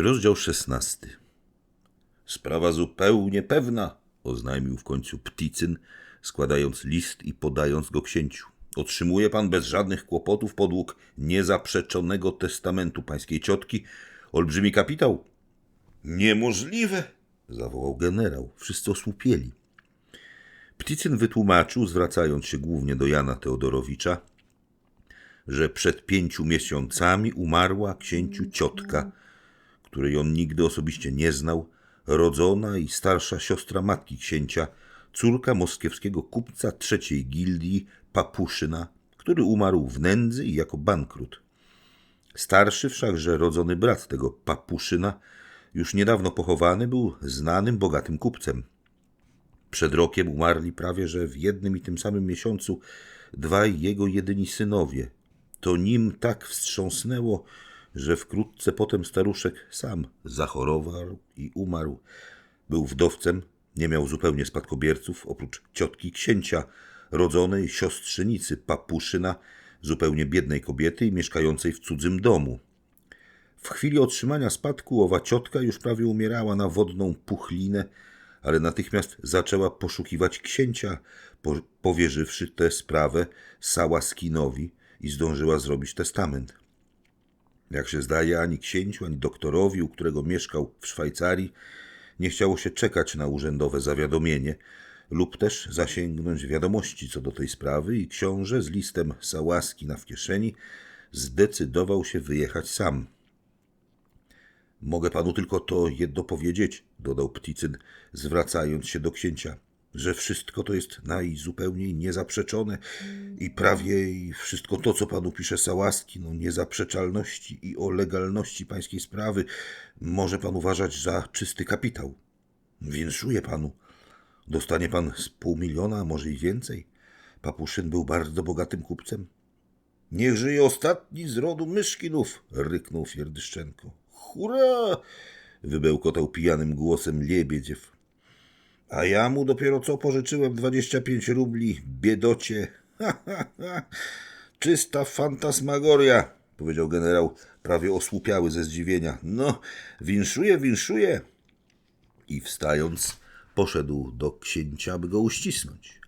Rozdział szesnasty. Sprawa zupełnie pewna, oznajmił w końcu Pticyn, składając list i podając go księciu. Otrzymuje pan bez żadnych kłopotów podług niezaprzeczonego testamentu pańskiej ciotki olbrzymi kapitał. Niemożliwe, zawołał generał. Wszyscy osłupieli. Pticyn wytłumaczył, zwracając się głównie do Jana Teodorowicza, że przed pięciu miesiącami umarła księciu ciotka, której on nigdy osobiście nie znał, rodzona i starsza siostra matki księcia, córka moskiewskiego kupca trzeciej gildii Papuszyna, który umarł w nędzy i jako bankrut. Starszy wszakże rodzony brat tego Papuszyna, już niedawno pochowany, był znanym, bogatym kupcem. Przed rokiem umarli prawie że w jednym i tym samym miesiącu dwaj jego jedyni synowie. To nim tak wstrząsnęło, że wkrótce potem staruszek sam zachorował i umarł. Był wdowcem, nie miał zupełnie spadkobierców, oprócz ciotki księcia, rodzonej siostrzynicy Papuszyna, zupełnie biednej kobiety i mieszkającej w cudzym domu. W chwili otrzymania spadku owa ciotka już prawie umierała na wodną puchlinę, ale natychmiast zaczęła poszukiwać księcia, po, powierzywszy tę sprawę Sałaskinowi i zdążyła zrobić testament. Jak się zdaje, ani księciu, ani doktorowi, u którego mieszkał w Szwajcarii, nie chciało się czekać na urzędowe zawiadomienie lub też zasięgnąć wiadomości co do tej sprawy i książę z listem Sałaskina w kieszeni zdecydował się wyjechać sam. Mogę panu tylko to jedno powiedzieć, dodał Pticyn, zwracając się do księcia, że wszystko to jest najzupełniej niezaprzeczone i prawie wszystko to, co panu pisze Sałaski, no niezaprzeczalności i o legalności pańskiej sprawy, może pan uważać za czysty kapitał. Winszuję panu. Dostanie pan z pół miliona, może i więcej. Papuszyn był bardzo bogatym kupcem. Niech żyje ostatni z rodu Myszkinów, ryknął Fierdyszczenko. Hurra! wybełkotał pijanym głosem Liebiedziew. A ja mu dopiero co pożyczyłem dwadzieścia pięć rubli, biedocie. Czysta fantasmagoria, powiedział generał, prawie osłupiały ze zdziwienia. No, winszuję, winszuję. I wstając, poszedł do księcia, by go uścisnąć.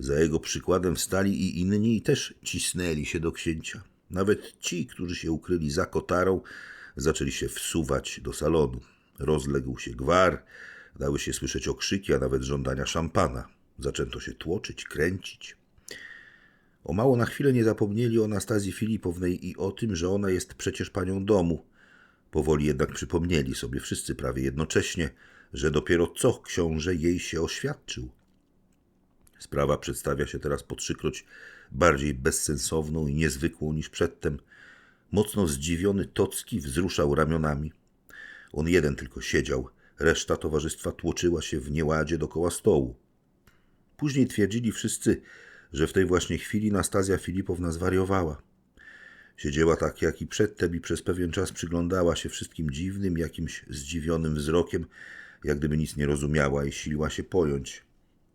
Za jego przykładem wstali i inni i też cisnęli się do księcia. Nawet ci, którzy się ukryli za kotarą, zaczęli się wsuwać do salonu. Rozległ się gwar, dały się słyszeć okrzyki, a nawet żądania szampana. Zaczęto się tłoczyć, kręcić. O mało na chwilę nie zapomnieli o Anastazji Filipownej i o tym, że ona jest przecież panią domu. Powoli jednak przypomnieli sobie wszyscy prawie jednocześnie, że dopiero co książę jej się oświadczył. Sprawa przedstawia się teraz po trzykroć bardziej bezsensowną i niezwykłą niż przedtem. Mocno zdziwiony Tocki wzruszał ramionami. On jeden tylko siedział, reszta towarzystwa tłoczyła się w nieładzie dokoła stołu. Później twierdzili wszyscy, że w tej właśnie chwili Nastazja Filipowna zwariowała. Siedziała tak jak i przedtem i przez pewien czas przyglądała się wszystkim dziwnym, jakimś zdziwionym wzrokiem, jak gdyby nic nie rozumiała i siliła się pojąć.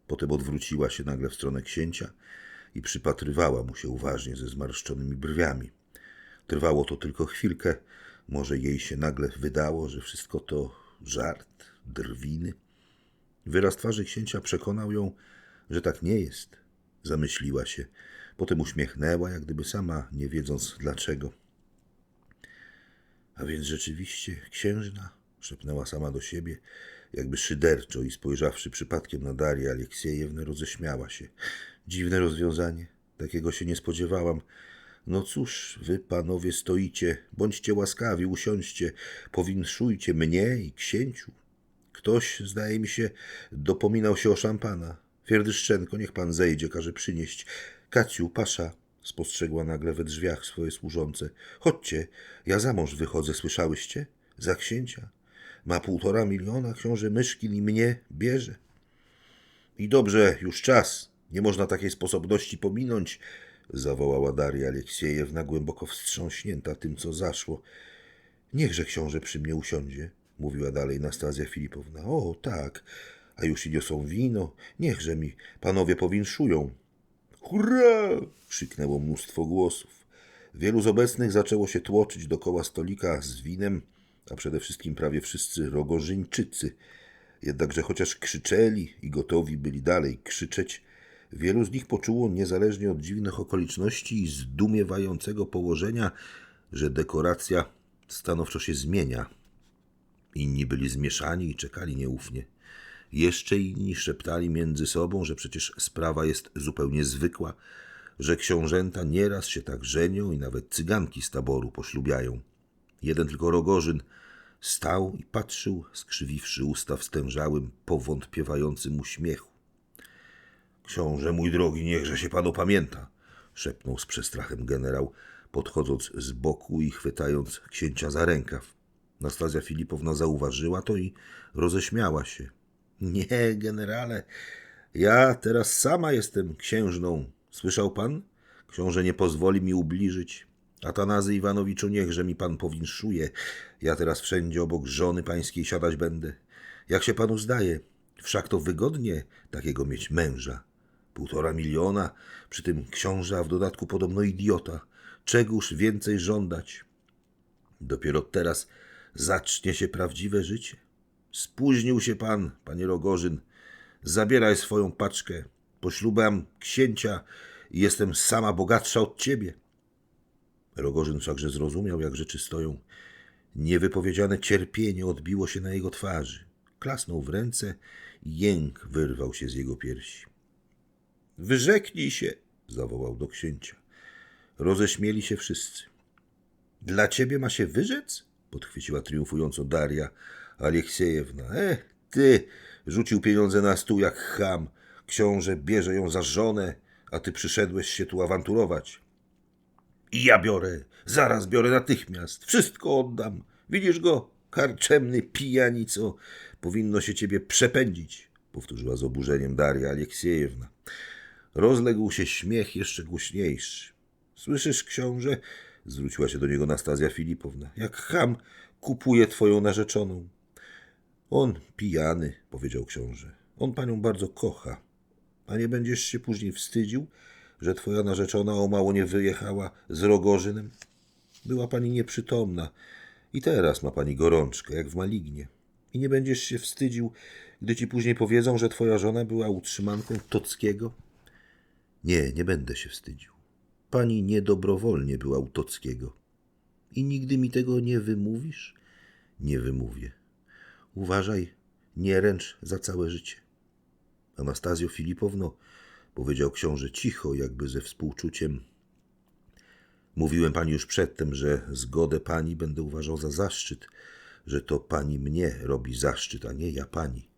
Potem odwróciła się nagle w stronę księcia i przypatrywała mu się uważnie ze zmarszczonymi brwiami. Trwało to tylko chwilkę. Może jej się nagle wydało, że wszystko to żart, drwiny. Wyraz twarzy księcia przekonał ją, że tak nie jest. Zamyśliła się. Potem uśmiechnęła, jak gdyby sama nie wiedząc dlaczego. A więc rzeczywiście księżna, szepnęła sama do siebie, jakby szyderczo i spojrzawszy przypadkiem na Darię Aleksiejewne, roześmiała się. Dziwne rozwiązanie. Takiego się nie spodziewałam. No cóż, wy panowie stoicie, bądźcie łaskawi, usiądźcie, powinszujcie mnie i księciu. Ktoś, zdaje mi się, dopominał się o szampana. Fierdyszczenko, niech pan zejdzie, każe przynieść. Kaciu, pasza, spostrzegła nagle we drzwiach swoje służące. Chodźcie, ja za mąż wychodzę, słyszałyście? Za księcia. Ma półtora miliona, książę Myszkin i mnie bierze. I dobrze, już czas. Nie można takiej sposobności pominąć, zawołała Daria Aleksiejewna, głęboko wstrząśnięta tym, co zaszło. Niechże książę przy mnie usiądzie, mówiła dalej Nastazja Filipowna. O, tak, a już i niosą wino. Niechże mi panowie powinszują. Hurra! krzyknęło mnóstwo głosów. Wielu z obecnych zaczęło się tłoczyć dokoła stolika z winem a przede wszystkim prawie wszyscy Rogorzyńczycy. Jednakże chociaż krzyczeli i gotowi byli dalej krzyczeć, wielu z nich poczuło, niezależnie od dziwnych okoliczności i zdumiewającego położenia, że dekoracja stanowczo się zmienia. Inni byli zmieszani i czekali nieufnie. Jeszcze inni szeptali między sobą, że przecież sprawa jest zupełnie zwykła, że książęta nieraz się tak żenią i nawet cyganki z taboru poślubiają. Jeden tylko Rogorzyn stał i patrzył, skrzywiwszy usta w stężałym, powątpiewającym uśmiechu. Książę mój drogi, niechże się pan opamięta, szepnął z przestrachem generał, podchodząc z boku i chwytając księcia za rękaw. Nastazja Filipowna zauważyła to i roześmiała się. Nie, generale, ja teraz sama jestem księżną. Słyszał pan? Książę nie pozwoli mi ubliżyć. Atanazy Iwanowiczu, niechże mi pan powinszuje. Ja teraz wszędzie obok żony pańskiej siadać będę. Jak się panu zdaje, wszak to wygodnie takiego mieć męża. Półtora miliona, przy tym książę, a w dodatku podobno idiota. Czegóż więcej żądać? Dopiero teraz zacznie się prawdziwe życie. Spóźnił się pan, panie Rogorzyn. Zabieraj swoją paczkę. Poślubam księcia i jestem sama bogatsza od ciebie. Rogorzyn wszakże zrozumiał, jak rzeczy stoją. Niewypowiedziane cierpienie odbiło się na jego twarzy. Klasnął w ręce i jęk wyrwał się z jego piersi. Wyrzeknij się, zawołał do księcia. Roześmieli się wszyscy. Dla ciebie ma się wyrzec? podchwyciła triumfująco Daria Aleksiejewna. E, ty! Rzucił pieniądze na stół jak cham. Książę bierze ją za żonę, a ty przyszedłeś się tu awanturować. I ja biorę, zaraz biorę natychmiast, wszystko oddam. Widzisz go, karczemny pijanico, powinno się ciebie przepędzić, powtórzyła z oburzeniem Daria Aleksiejewna. Rozległ się śmiech jeszcze głośniejszy. Słyszysz, książę? Zwróciła się do niego Nastazja Filipowna. Jak cham kupuje twoją narzeczoną. On pijany, powiedział książę. On panią bardzo kocha. A nie będziesz się później wstydził, że twoja narzeczona o mało nie wyjechała z Rogorzynem? Była pani nieprzytomna i teraz ma pani gorączkę, jak w malignie. I nie będziesz się wstydził, gdy ci później powiedzą, że twoja żona była utrzymanką Tockiego? Nie, nie będę się wstydził. Pani niedobrowolnie była u Tockiego. I nigdy mi tego nie wymówisz? Nie wymówię. Uważaj, nie ręcz za całe życie. Anastazjo Filipowno, powiedział książę cicho, jakby ze współczuciem. Mówiłem pani już przedtem, że zgodę pani będę uważał za zaszczyt, że to pani mnie robi zaszczyt, a nie ja pani.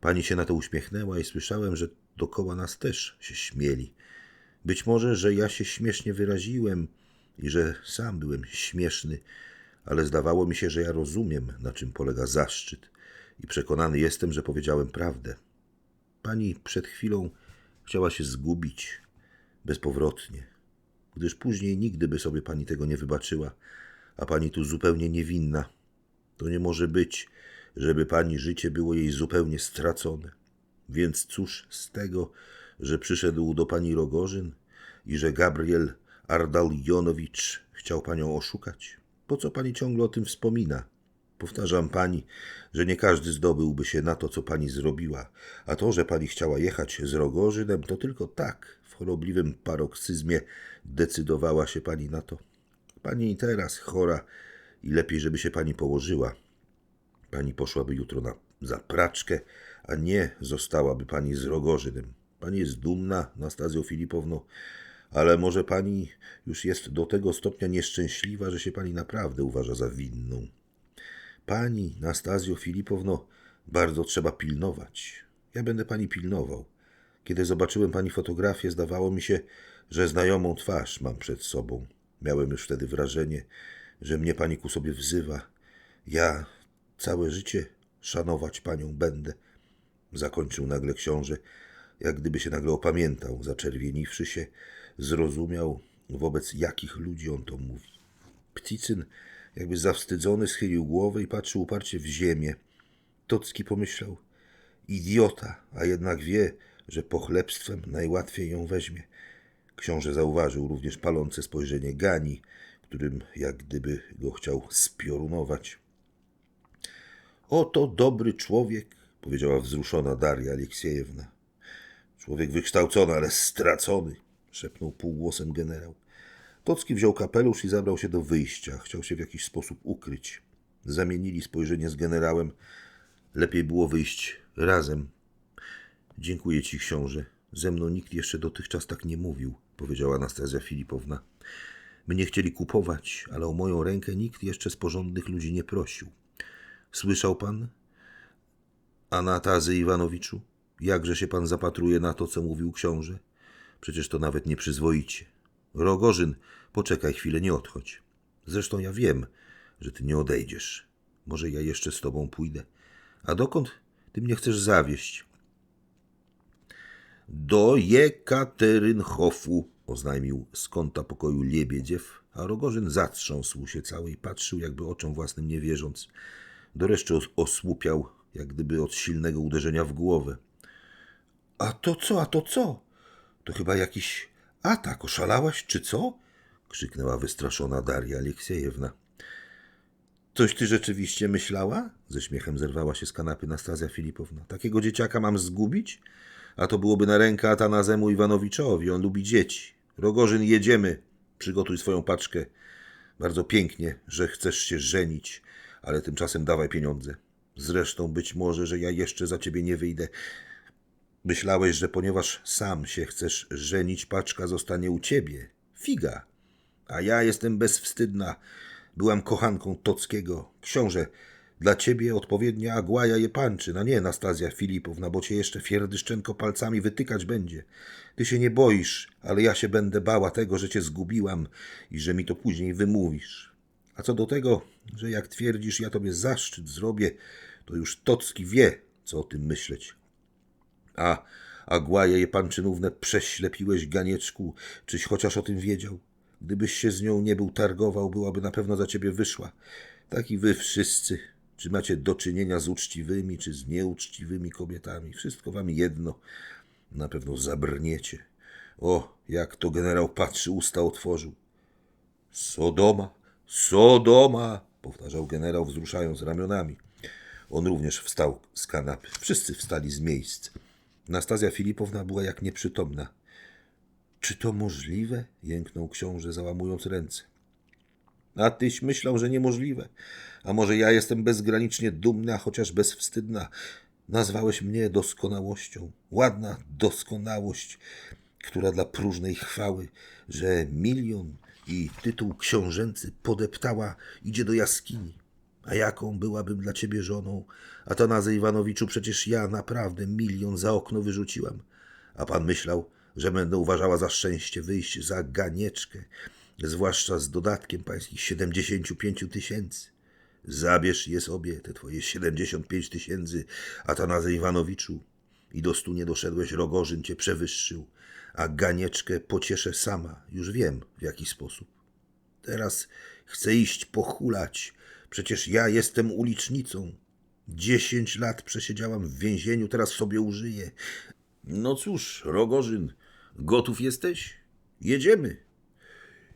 Pani się na to uśmiechnęła i słyszałem, że dokoła nas też się śmieli. Być może, że ja się śmiesznie wyraziłem i że sam byłem śmieszny, ale zdawało mi się, że ja rozumiem, na czym polega zaszczyt i przekonany jestem, że powiedziałem prawdę. Pani przed chwilą chciała się zgubić bezpowrotnie, gdyż później nigdy by sobie pani tego nie wybaczyła, a pani tu zupełnie niewinna. To nie może być, żeby pani życie było jej zupełnie stracone. Więc cóż z tego, że przyszedł do pani Rogorzyn i że Gabriel Ardalionowicz chciał panią oszukać? Po co pani ciągle o tym wspomina? Powtarzam pani, że nie każdy zdobyłby się na to, co pani zrobiła, a to, że pani chciała jechać z Rogorzynem, to tylko tak, w chorobliwym paroksyzmie decydowała się pani na to. Pani teraz chora i lepiej, żeby się pani położyła. Pani poszłaby jutro na zapraczkę, a nie zostałaby pani z Rogorzynem. Pani jest dumna, Nastazjo Filipowno, ale może pani już jest do tego stopnia nieszczęśliwa, że się pani naprawdę uważa za winną. Pani, Nastazjo Filipowno, bardzo trzeba pilnować. Ja będę pani pilnował. Kiedy zobaczyłem pani fotografię, zdawało mi się, że znajomą twarz mam przed sobą. Miałem już wtedy wrażenie, że mnie pani ku sobie wzywa. Ja całe życie szanować panią będę. Zakończył nagle książę, jak gdyby się nagle opamiętał, zaczerwieniwszy się, zrozumiał, wobec jakich ludzi on to mówi. Pticyn, jakby zawstydzony, schylił głowę i patrzył uparcie w ziemię. Tocki pomyślał, idiota, a jednak wie, że pochlebstwem najłatwiej ją weźmie. Książę zauważył również palące spojrzenie Gani, którym jak gdyby go chciał spiorunować. Oto dobry człowiek, powiedziała wzruszona Daria Aleksiejewna. Człowiek wykształcony, ale stracony, szepnął półgłosem generał. Tocki wziął kapelusz i zabrał się do wyjścia. Chciał się w jakiś sposób ukryć. Zamienili spojrzenie z generałem. Lepiej było wyjść razem. Dziękuję ci, książę. Ze mną nikt jeszcze dotychczas tak nie mówił, powiedziała Anastazja Filipowna. Mnie chcieli kupować, ale o moją rękę nikt jeszcze z porządnych ludzi nie prosił. Słyszał pan, Anatazy Iwanowiczu? Jakże się pan zapatruje na to, co mówił książę? Przecież to nawet nieprzyzwoicie. Rogorzyn, poczekaj chwilę, nie odchodź. Zresztą ja wiem, że ty nie odejdziesz. Może ja jeszcze z tobą pójdę. A dokąd ty mnie chcesz zawieść? Do Jekaterynhofu, oznajmił z kąta pokoju Liebiedziew, a Rogorzyn zatrząsł się cały i patrzył, jakby oczom własnym nie wierząc. Do reszty os- osłupiał, jak gdyby od silnego uderzenia w głowę. A to co, a to co? To chyba jakiś atak, oszalałaś, czy co? krzyknęła wystraszona Daria Aleksiejewna. Coś ty rzeczywiście myślała? Ze śmiechem zerwała się z kanapy Nastazja Filipowna. Takiego dzieciaka mam zgubić? A to byłoby na rękę Atanazemu Iwanowiczowi. On lubi dzieci. Rogorzyn, jedziemy. Przygotuj swoją paczkę. Bardzo pięknie, że chcesz się żenić, ale tymczasem dawaj pieniądze. Zresztą być może, że ja jeszcze za ciebie nie wyjdę. Myślałeś, że ponieważ sam się chcesz żenić, paczka zostanie u ciebie. Figa. A ja jestem bezwstydna. Byłam kochanką Tockiego. Książę, dla ciebie odpowiednia Agłaja je panczy, no nie Nastazja Filipowna, bo cię jeszcze Fierdyszczenko palcami wytykać będzie. Ty się nie boisz, ale ja się będę bała tego, że cię zgubiłam i że mi to później wymówisz. A co do tego, że jak twierdzisz, ja tobie zaszczyt zrobię, to już Tocki wie, co o tym myśleć. A Agłaję Jepanczynównę prześlepiłeś, Ganieczku, czyś chociaż o tym wiedział? Gdybyś się z nią nie był targował, byłaby na pewno za ciebie wyszła. Tak i wy wszyscy, czy macie do czynienia z uczciwymi, czy z nieuczciwymi kobietami, wszystko wam jedno. Na pewno zabrniecie. O, jak to generał patrzy, usta otworzył. Sodoma, Sodoma, powtarzał generał, wzruszając ramionami. On również wstał z kanapy. Wszyscy wstali z miejsc. Nastazja Filipowna była jak nieprzytomna. Czy to możliwe? jęknął książę, załamując ręce. A tyś myślał, że niemożliwe. A może ja jestem bezgranicznie dumna, chociaż bezwstydna. Nazwałeś mnie doskonałością. Ładna doskonałość, która dla próżnej chwały, że milion i tytuł książęcy podeptała, idzie do jaskini. A jaką byłabym dla ciebie żoną? Atanazy Iwanowiczu, przecież ja naprawdę milion za okno wyrzuciłam. A pan myślał, że będę uważała za szczęście wyjść za ganieczkę, zwłaszcza z dodatkiem pańskich 75 tysięcy. Zabierz je sobie, te twoje 75 tysięcy, Atanazy Iwanowiczu. I do stu nie doszedłeś, Rogorzyn cię przewyższył, a ganieczkę pocieszę sama, już wiem w jaki sposób. Teraz chcę iść pochulać, przecież ja jestem ulicznicą. Dziesięć lat przesiedziałam w więzieniu, teraz sobie użyję. No cóż, Rogorzyn, gotów jesteś? Jedziemy.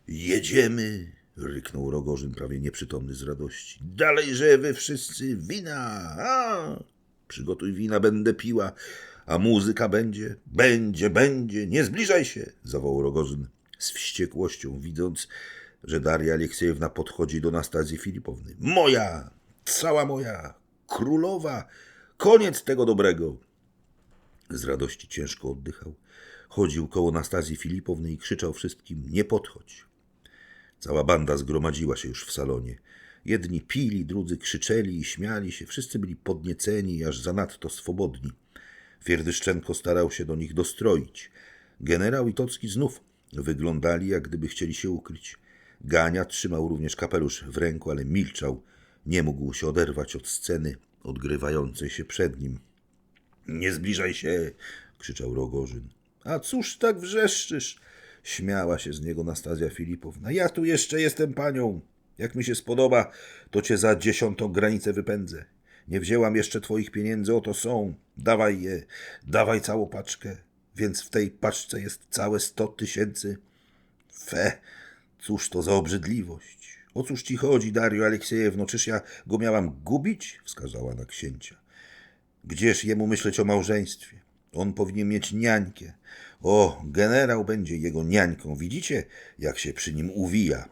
Jedziemy, ryknął Rogorzyn, prawie nieprzytomny z radości. Dalejże wy wszyscy wina! A! Przygotuj wina, będę piła, a muzyka będzie, będzie, będzie, nie zbliżaj się, zawołał Rogorzyn z wściekłością, widząc, że Daria Aleksiejewna podchodzi do Nastazji Filipowny. Moja, cała moja, królowa, koniec tego dobrego. Z radości ciężko oddychał. Chodził koło Nastazji Filipowny i krzyczał wszystkim: Nie podchodź. Cała banda zgromadziła się już w salonie. Jedni pili, drudzy krzyczeli i śmiali się. Wszyscy byli podnieceni aż zanadto swobodni. Fierdyszczenko starał się do nich dostroić. Generał i Tocki znów wyglądali, jak gdyby chcieli się ukryć. Gania trzymał również kapelusz w ręku, ale milczał. Nie mógł się oderwać od sceny odgrywającej się przed nim. Nie zbliżaj się, krzyczał Rogorzyn. A cóż tak wrzeszczysz? Śmiała się z niego Nastazja Filipowna. Ja tu jeszcze jestem panią. Jak mi się spodoba, to cię za dziesiątą granicę wypędzę. Nie wzięłam jeszcze twoich pieniędzy, oto są. Dawaj je, dawaj całą paczkę. Więc w tej paczce jest całe sto tysięcy. Fe, cóż to za obrzydliwość. O cóż ci chodzi, Dario Aleksiejewno? Czyż ja go miałam gubić? Wskazała na księcia. Gdzież jemu myśleć o małżeństwie? On powinien mieć niańkę. O, generał będzie jego niańką. Widzicie, jak się przy nim uwija?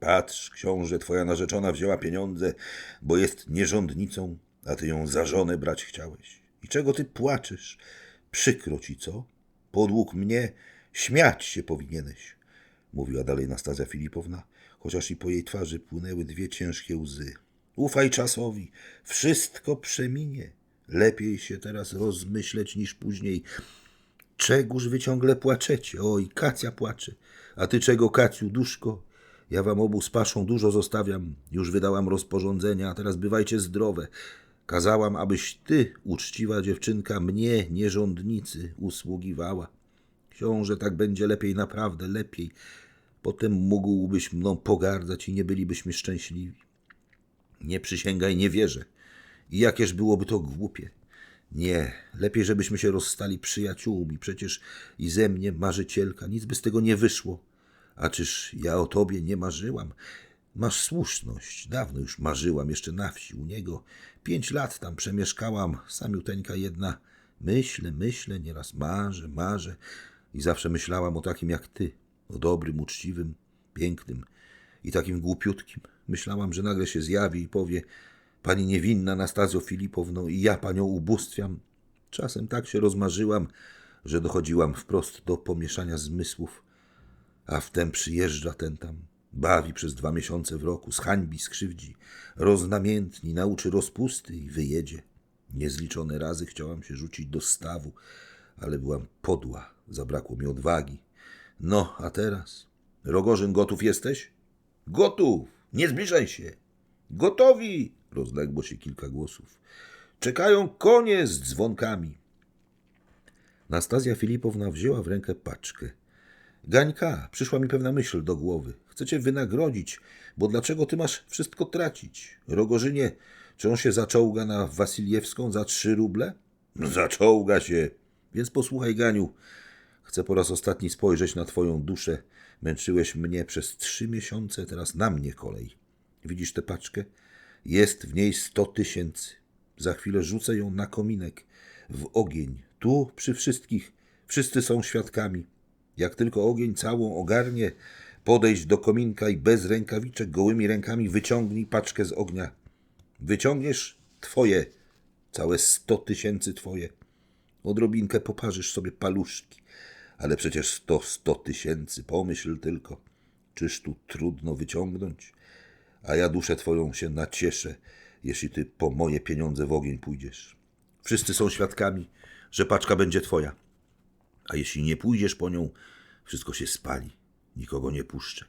Patrz, książę, twoja narzeczona wzięła pieniądze, bo jest nierządnicą, a ty ją za żonę brać chciałeś. I czego ty płaczesz? Przykro ci, co? Podług mnie śmiać się powinieneś, mówiła dalej Nastazja Filipowna, chociaż i po jej twarzy płynęły dwie ciężkie łzy. Ufaj czasowi, wszystko przeminie. Lepiej się teraz rozmyśleć niż później. Czegóż wy ciągle płaczecie? Oj, Kacja płacze. A ty czego, Kacju, duszko? Ja wam obu z paszą dużo zostawiam. Już wydałam rozporządzenia, a teraz bywajcie zdrowe. Kazałam, abyś ty, uczciwa dziewczynka, mnie, nierządnicy, usługiwała. Książę, tak będzie lepiej, naprawdę lepiej. Potem mógłbyś mną pogardzać i nie bylibyśmy szczęśliwi. Nie przysięgaj, nie wierzę. I jakież byłoby to głupie. Nie, lepiej, żebyśmy się rozstali przyjaciółmi. Przecież i ze mnie marzycielka, nic by z tego nie wyszło. A czyż ja o tobie nie marzyłam? Masz słuszność. Dawno już marzyłam, jeszcze na wsi u niego. Pięć lat tam przemieszkałam, samiuteńka jedna. Myślę, myślę, nieraz marzę, marzę. I zawsze myślałam o takim jak ty. O dobrym, uczciwym, pięknym i takim głupiutkim. Myślałam, że nagle się zjawi i powie Pani niewinna Nastazjo Filipowno i ja panią ubóstwiam. Czasem tak się rozmarzyłam, że dochodziłam wprost do pomieszania zmysłów. A wtem przyjeżdża ten tam, bawi przez dwa miesiące w roku, zhańbi, skrzywdzi, roznamiętni, nauczy rozpusty i wyjedzie. Niezliczone razy chciałam się rzucić do stawu, ale byłam podła, zabrakło mi odwagi. No, a teraz? Rogorzyn, gotów jesteś? Gotów! Nie zbliżaj się! Gotowi! Rozległo się kilka głosów. Czekają konie z dzwonkami. Nastazja Filipowna wzięła w rękę paczkę. Gańka, przyszła mi pewna myśl do głowy. Chcę cię wynagrodzić, bo dlaczego ty masz wszystko tracić? Rogorzynie, czy on się zaczołga na Wasiljewską za trzy ruble? Zaczołga się. Więc posłuchaj, Ganiu. Chcę po raz ostatni spojrzeć na twoją duszę. Męczyłeś mnie przez trzy miesiące, teraz na mnie kolej. Widzisz tę paczkę? Jest w niej sto tysięcy. Za chwilę rzucę ją na kominek, w ogień. Tu przy wszystkich, wszyscy są świadkami. Jak tylko ogień całą ogarnie, podejdź do kominka i bez rękawiczek, gołymi rękami wyciągnij paczkę z ognia. Wyciągniesz twoje, całe sto tysięcy twoje. Odrobinkę poparzysz sobie paluszki, ale przecież to sto tysięcy, pomyśl tylko. Czyż tu trudno wyciągnąć? A ja duszę twoją się nacieszę, jeśli ty po moje pieniądze w ogień pójdziesz. Wszyscy są świadkami, że paczka będzie twoja. A jeśli nie pójdziesz po nią, wszystko się spali. Nikogo nie puszczę.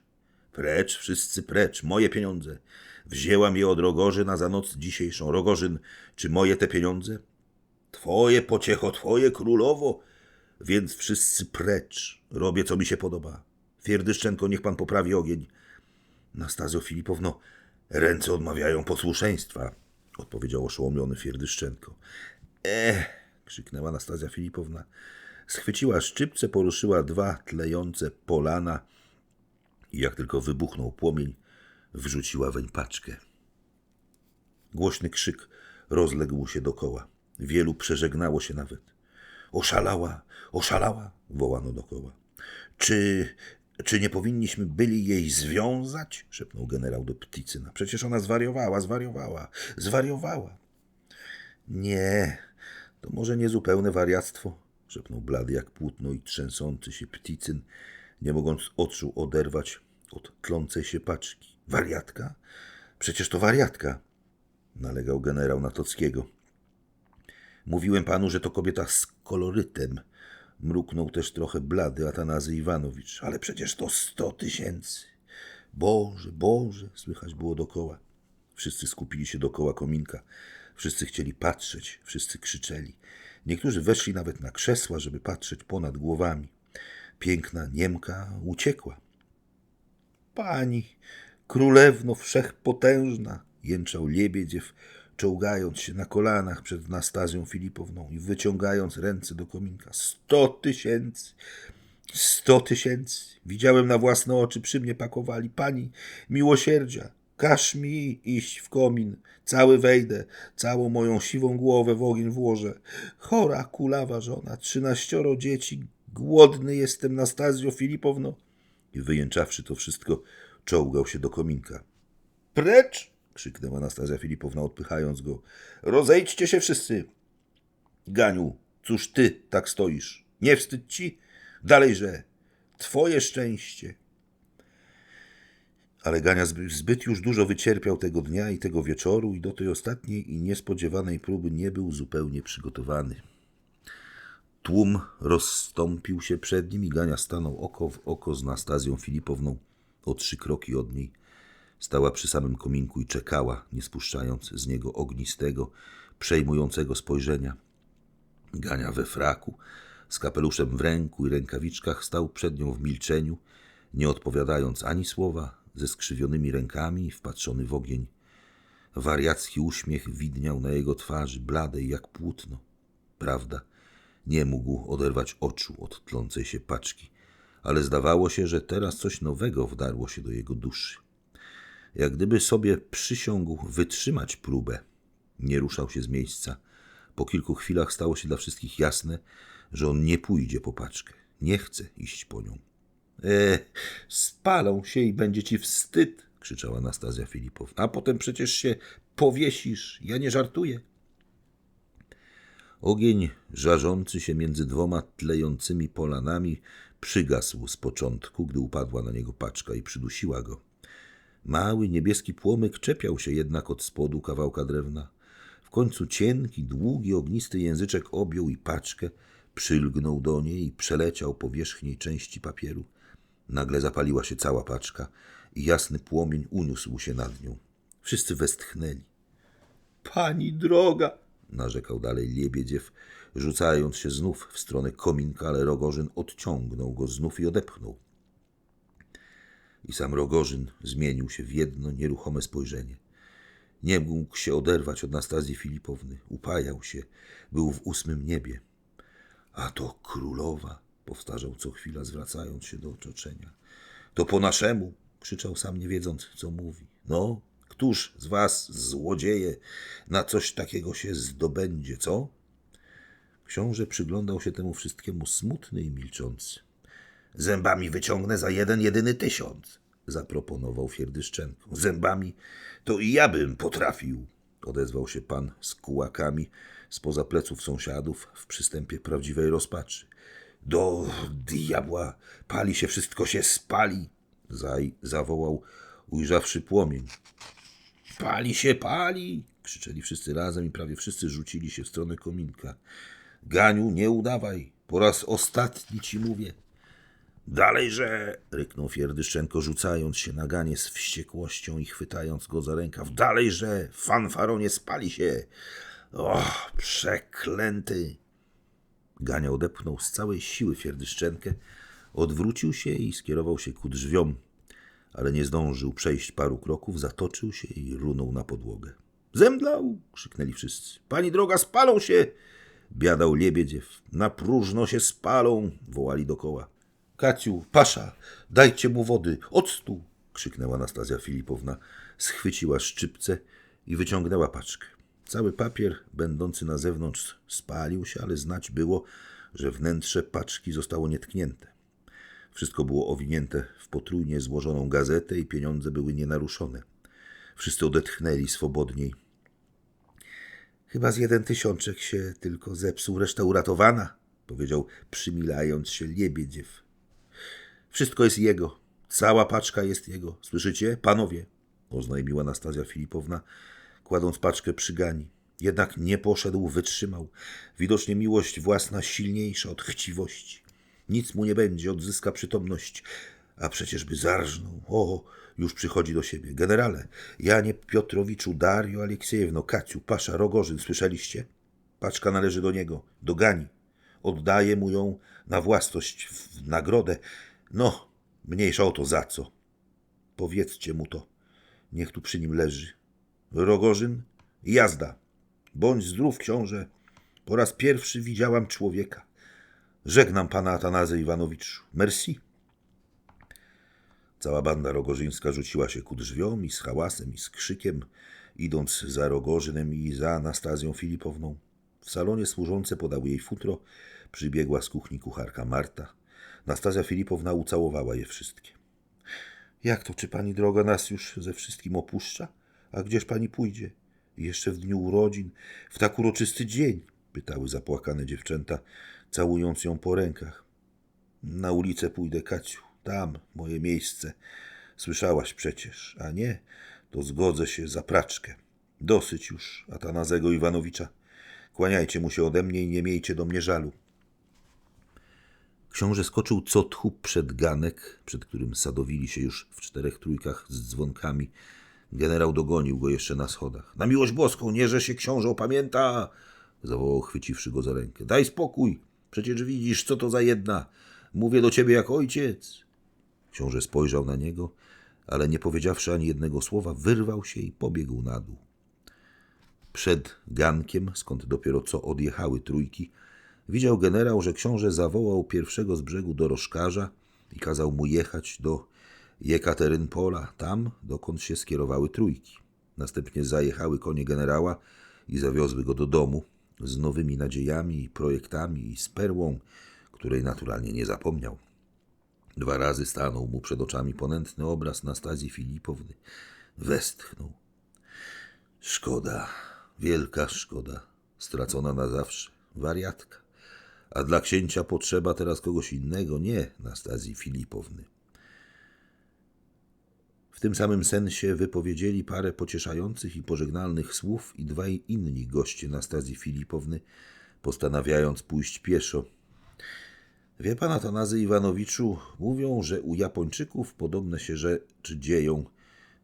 Precz, wszyscy precz, moje pieniądze. Wzięłam je od Rogorzyna za noc dzisiejszą. Rogorzyn, czy moje te pieniądze? Twoje, pociecho, twoje, królowo. Więc wszyscy precz. Robię, co mi się podoba. Fierdyszczenko, niech pan poprawi ogień. Nastazjo Filipowno, ręce odmawiają posłuszeństwa, odpowiedział oszołomiony Fierdyszczenko. Eh, krzyknęła Nastazja Filipowna. Schwyciła szczypce, poruszyła dwa tlejące polana i jak tylko wybuchnął płomień, wrzuciła weń paczkę. Głośny krzyk rozległ się dokoła. Wielu przeżegnało się nawet. Oszalała, oszalała, wołano dokoła. Czy, czy nie powinniśmy byli jej związać? szepnął generał do Pticyna. Przecież ona zwariowała, zwariowała, zwariowała. Nie, to może niezupełne wariactwo, szepnął blady jak płótno i trzęsący się Pticyn, nie mogąc oczu oderwać od tlącej się paczki. Wariatka? Przecież to wariatka, nalegał generał Natockiego. Mówiłem panu, że to kobieta z kolorytem. Mruknął też trochę blady Atanazy Iwanowicz. Ale przecież to sto tysięcy. Boże, Boże, słychać było dokoła. Wszyscy skupili się dokoła kominka. Wszyscy chcieli patrzeć, wszyscy krzyczeli. Niektórzy weszli nawet na krzesła, żeby patrzeć ponad głowami. Piękna Niemka uciekła. Pani, królewno wszechpotężna, jęczał Liebiedziew, czołgając się na kolanach przed Nastazją Filipowną i wyciągając ręce do kominka. Sto tysięcy! Sto tysięcy. Widziałem na własne oczy, przy mnie pakowali. Pani, miłosierdzia, każ mi iść w komin. Cały wejdę, całą moją siwą głowę w ogień włożę. Chora, kulawa żona, trzynaścioro dzieci. Głodny jestem, Nastazjo Filipowno. I wyjęczawszy to wszystko, czołgał się do kominka. Precz! Krzyknęła Anastazja Filipowna, odpychając go. Rozejdźcie się wszyscy. Ganiu, cóż ty tak stoisz? Nie wstyd ci? Dalejże, twoje szczęście. Ale Gania zby- zbyt już dużo wycierpiał tego dnia i tego wieczoru i do tej ostatniej i niespodziewanej próby nie był zupełnie przygotowany. Tłum rozstąpił się przed nim i Gania stanął oko w oko z Nastazją Filipowną o trzy kroki od niej. Stała przy samym kominku i czekała, nie spuszczając z niego ognistego, przejmującego spojrzenia. Gania we fraku, z kapeluszem w ręku i rękawiczkach stał przed nią w milczeniu, nie odpowiadając ani słowa, ze skrzywionymi rękami, wpatrzony w ogień. Wariacki uśmiech widniał na jego twarzy, bladej jak płótno. Prawda, nie mógł oderwać oczu od tlącej się paczki, ale zdawało się, że teraz coś nowego wdarło się do jego duszy. Jak gdyby sobie przysiągł wytrzymać próbę. Nie ruszał się z miejsca. Po kilku chwilach stało się dla wszystkich jasne, że on nie pójdzie po paczkę. Nie chce iść po nią. E, spalą się i będzie ci wstyd, krzyczała Anastazja Filipowna. A potem przecież się powiesisz. Ja nie żartuję. Ogień żarzący się między dwoma tlejącymi polanami przygasł z początku, gdy upadła na niego paczka i przydusiła go. Mały niebieski płomyk czepiał się jednak od spodu kawałka drewna. W końcu cienki, długi, ognisty języczek objął i paczkę, przylgnął do niej i przeleciał po wierzchniej części papieru. Nagle zapaliła się cała paczka i jasny płomień uniósł się nad nią. Wszyscy westchnęli. Pani droga, narzekał dalej Liebedziew, rzucając się znów w stronę kominka, ale Rogorzyn odciągnął go znów i odepchnął. I sam Rogorzyn zmienił się w jedno nieruchome spojrzenie. Nie mógł się oderwać od Nastazji Filipowny. Upajał się. Był w ósmym niebie. A to królowa, powtarzał co chwila, zwracając się do otoczenia. To po naszemu, krzyczał sam nie wiedząc, co mówi. No, któż z was, złodzieje, na coś takiego się zdobędzie, co? Książę przyglądał się temu wszystkiemu smutny i milczący. Zębami wyciągnę za jeden jedyny tysiąc, zaproponował Fierdyszczenko. Zębami to i ja bym potrafił, odezwał się pan z kułakami spoza pleców sąsiadów w przystępie prawdziwej rozpaczy. Do diabła, pali się, wszystko się spali, zaj zawołał, ujrzawszy płomień. Pali się, pali! krzyczeli wszyscy razem i prawie wszyscy rzucili się w stronę kominka. Ganiu, nie udawaj, po raz ostatni ci mówię. Dalejże! ryknął Fierdyszczenko, rzucając się na Ganie z wściekłością i chwytając go za rękaw. Dalejże! Fanfaronie, spali się! O, przeklęty! Gania odepchnął z całej siły Fierdyszczenkę, odwrócił się i skierował się ku drzwiom, ale nie zdążył przejść paru kroków, zatoczył się i runął na podłogę. Zemdlał! krzyknęli wszyscy. Pani droga, spalą się! Biadał Liebedziew. Na próżno się spalą! wołali dokoła. Kaciu, pasza, dajcie mu wody, octu! krzyknęła Anastazja Filipowna. Schwyciła szczypce i wyciągnęła paczkę. Cały papier, będący na zewnątrz, spalił się, ale znać było, że wnętrze paczki zostało nietknięte. Wszystko było owinięte w potrójnie złożoną gazetę i pieniądze były nienaruszone. Wszyscy odetchnęli swobodniej. Chyba z jeden tysiączek się tylko zepsuł, reszta uratowana, powiedział, przymilając się Liebedziew. Wszystko jest jego. Cała paczka jest jego. Słyszycie? Panowie, oznajmiła Anastazja Filipowna, kładąc paczkę przy Gani. Jednak nie poszedł, wytrzymał. Widocznie miłość własna silniejsza od chciwości. Nic mu nie będzie, odzyska przytomność. A przecież by zarżnął. O, już przychodzi do siebie. Generale, Janie Piotrowiczu, Dario Aleksiejewno, Kaciu, Pasza, Rogorzyn, słyszeliście? Paczka należy do niego, do Gani. Oddaję mu ją na własność, w nagrodę. No, mniejsza o to za co. Powiedzcie mu to. Niech tu przy nim leży. Rogorzyn, jazda. Bądź zdrów, książę. Po raz pierwszy widziałam człowieka. Żegnam pana Atanazy Iwanowicz. Merci. Cała banda rogorzyńska rzuciła się ku drzwiom i z hałasem i z krzykiem, idąc za Rogorzynem i za Anastazją Filipowną. W salonie służące podały jej futro, przybiegła z kuchni kucharka Marta. Nastazja Filipowna ucałowała je wszystkie. Jak to, czy pani droga nas już ze wszystkim opuszcza? A gdzież pani pójdzie? Jeszcze w dniu urodzin, w tak uroczysty dzień? Pytały zapłakane dziewczęta, całując ją po rękach. Na ulicę pójdę, Kaciu. Tam moje miejsce. Słyszałaś przecież, a nie, to zgodzę się za praczkę. Dosyć już Atanazego Iwanowicza. Kłaniajcie mu się ode mnie i nie miejcie do mnie żalu. Książę skoczył co tchu przed ganek, przed którym sadowili się już w czterech trójkach z dzwonkami. Generał dogonił go jeszcze na schodach. Na miłość boską, nie że się książę opamięta! zawołał, chwyciwszy go za rękę. Daj spokój, przecież widzisz, co to za jedna. Mówię do ciebie jak ojciec. Książę spojrzał na niego, ale nie powiedziawszy ani jednego słowa, wyrwał się i pobiegł na dół. Przed gankiem, skąd dopiero co odjechały trójki, widział generał, że książę zawołał pierwszego z brzegu dorożkarza i kazał mu jechać do Jekaterynpola, tam, dokąd się skierowały trójki. Następnie zajechały konie generała i zawiozły go do domu z nowymi nadziejami i projektami i z perłą, której naturalnie nie zapomniał. Dwa razy stanął mu przed oczami ponętny obraz Nastazji Filipowny. Westchnął. Szkoda, wielka szkoda, stracona na zawsze, wariatka. A dla księcia potrzeba teraz kogoś innego, nie Nastazji Filipowny. W tym samym sensie wypowiedzieli parę pocieszających i pożegnalnych słów i dwaj inni goście Nastazji Filipowny, postanawiając pójść pieszo. Wie pan, Atanazy Iwanowiczu, mówią, że u Japończyków podobne się rzeczy dzieją,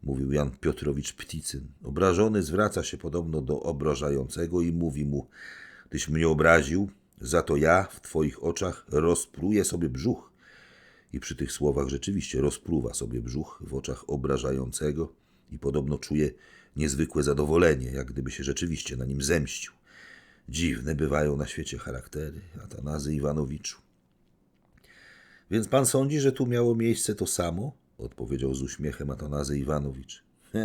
mówił Jan Piotrowicz Pticyn. Obrażony zwraca się podobno do obrażającego i mówi mu, tyś mnie obraził, za to ja w twoich oczach rozpruję sobie brzuch. I przy tych słowach rzeczywiście rozpruwa sobie brzuch w oczach obrażającego i podobno czuje niezwykłe zadowolenie, jak gdyby się rzeczywiście na nim zemścił. Dziwne bywają na świecie charaktery, Atanazy Iwanowiczu. Więc pan sądzi, że tu miało miejsce to samo? Odpowiedział z uśmiechem Atanazy Iwanowicz.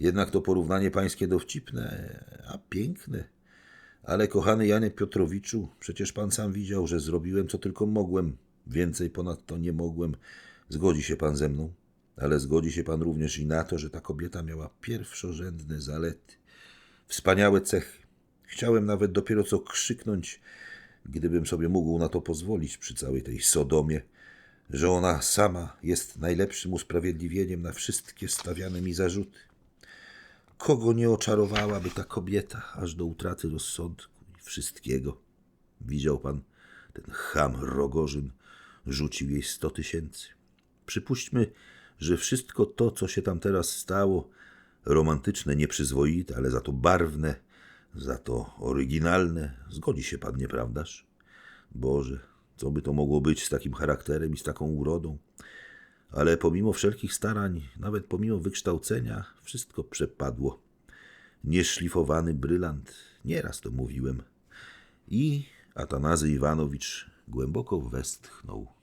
Jednak to porównanie pańskie dowcipne, a piękne. Ale kochany Janie Piotrowiczu, przecież pan sam widział, że zrobiłem co tylko mogłem. Więcej ponadto nie mogłem. Zgodzi się pan ze mną, ale zgodzi się pan również i na to, że ta kobieta miała pierwszorzędne zalety, wspaniałe cechy. Chciałem nawet dopiero co krzyknąć, gdybym sobie mógł na to pozwolić przy całej tej Sodomie, że ona sama jest najlepszym usprawiedliwieniem na wszystkie stawiane mi zarzuty. Kogo nie oczarowałaby ta kobieta aż do utraty rozsądku i wszystkiego? Widział pan, ten cham Rogorzyn rzucił jej sto tysięcy. Przypuśćmy, że wszystko to, co się tam teraz stało, romantyczne, nieprzyzwoite, ale za to barwne, za to oryginalne, zgodzi się pan, nieprawdaż? Boże, co by to mogło być z takim charakterem i z taką urodą? Ale pomimo wszelkich starań, nawet pomimo wykształcenia, wszystko przepadło. Nieszlifowany brylant, nieraz to mówiłem. I Atanazy Iwanowicz głęboko westchnął.